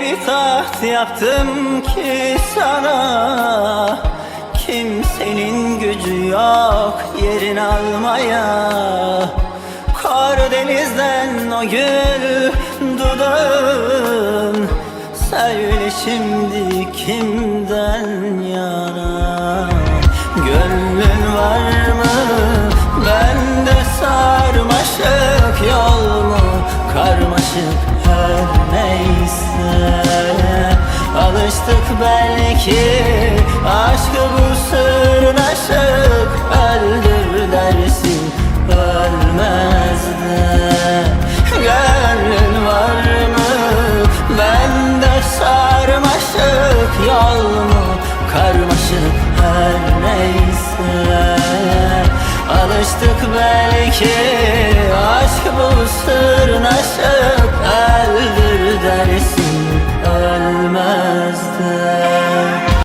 bir taht yaptım ki sana. Kimsenin gücü yok yerin almaya. Karadeniz'den o gül dudağın. Söyle şimdi kimden yana Karmaşık her neyse Alıştık belki aşkı bu sırnaşık Öldür dersin ölmez de Gönlün var mı? Bende sarmaşık yol mu? Karmaşık her neyse Alıştık belki aşk bu sırnaşık